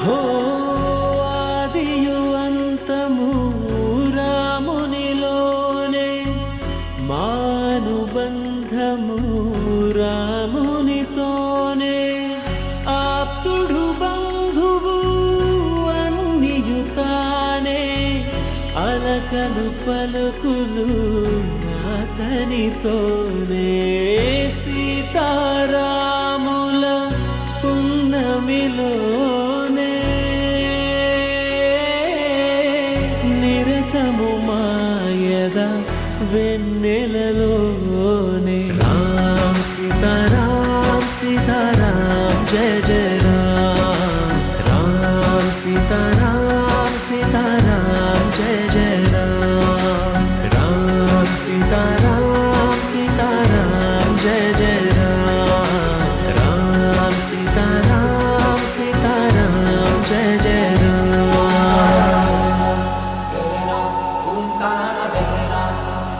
హో ఆదియు అంతము రామునిలోనే మానుబంధము రామునితోనే ఆప్తుడు బంధువు అన్నియుతానే అలకలు పలుకులు అతనితోనే సీతారాముల పున్నమిలో నిరతము మాయద వెన్నెలలోనే. రామ్ సీతారాం సీతారాం జయ జయ రామ్. రామ్ సీతారాం సీతారాం జయ జయ రామ్. రామ్ సీతారాం సీతారాం జయ జయ రామ్. రామ్ సీతారాం సీతారాం జయ జయ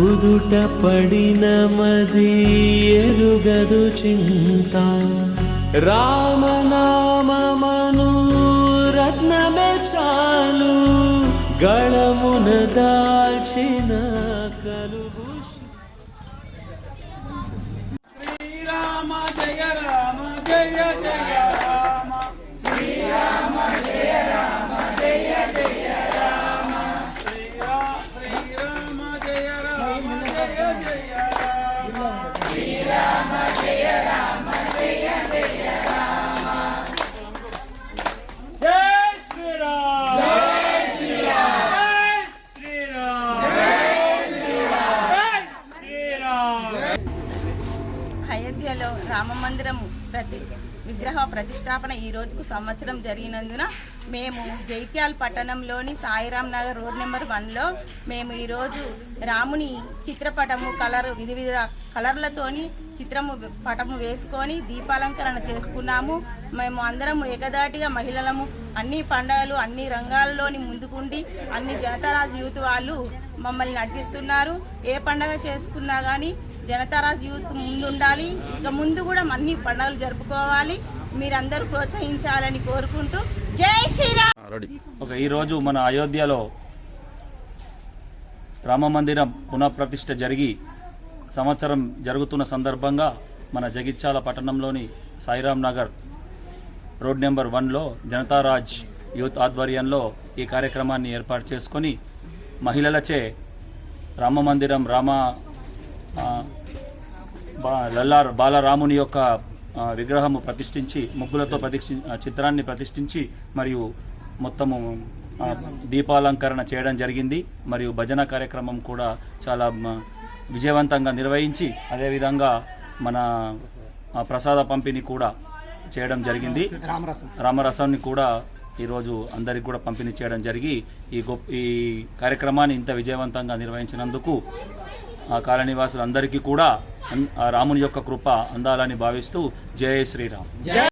కుదుట పడిన మది ఎరుగదు చింత. రామనామను రత్నమే చాలు గళమున దాల్చిన కలు. మందిరం ప్రతి విగ్రహ ప్రతిష్టాపన ఈ రోజుకు సంవత్సరం జరిగినందున మేము జైత్యాల్ పట్టణంలోని సాయిరాం నగర్ రోడ్ నెంబర్ వన్లో మేము ఈరోజు రాముని చిత్రపటము కలర్ వివిధ వివిధ కలర్లతోని చిత్రము పటము వేసుకొని దీపాలంకరణ చేసుకున్నాము. మేము అందరము ఏకదాటిగా మహిళలము. అన్ని పండుగలు అన్ని రంగాల్లోని ముందుకుండి అన్ని జనతారాజ్ యూత్ వాళ్ళు మమ్మల్ని నడిపిస్తున్నారు. ఏ పండగ చేసుకున్నా కానీ జనతారాజ్ యూత్ ముందుండాలి. ఇక ముందు కూడా అన్ని పండుగలు జరుపుకోవాలి. మీరందరూ ప్రోత్సహించాలని కోరుకుంటూ జై శ్రీరామ్! ఈరోజు మన అయోధ్యలో రామ మందిరం పునఃప్రతిష్ఠ జరిగి సంవత్సరం జరుగుతున్న సందర్భంగా మన జగిత్యాల పట్టణంలోని సాయిరాం నగర్ రోడ్ నెంబర్ వన్లో జనతారాజ్ యూత్ ఆధ్వర్యంలో ఈ కార్యక్రమాన్ని ఏర్పాటు చేసుకొని మహిళలచే రామ మందిరం రామ లల్లార్ బాలరాముని యొక్క విగ్రహము ప్రతిష్ఠించి ముగ్గులతో ప్రతిష్ఠి చిత్రాన్ని ప్రతిష్ఠించి మరియు మొత్తము దీపాలంకరణ చేయడం జరిగింది. మరియు భజన కార్యక్రమం కూడా చాలా విజయవంతంగా నిర్వహించి అదేవిధంగా మన ప్రసాద పంపిణీ కూడా చేయడం జరిగింది. రామరసాన్ని కూడా ఈరోజు అందరికి కూడా పంపిణీ చేయడం జరిగి ఈ గొప్ప ఈ కార్యక్రమాన్ని ఇంత విజయవంతంగా నిర్వహించినందుకు ఆ కాలనీవాసులందరికీ కూడా రాముని యొక్క కృప అందాలని భావిస్తూ జయ శ్రీరామ్.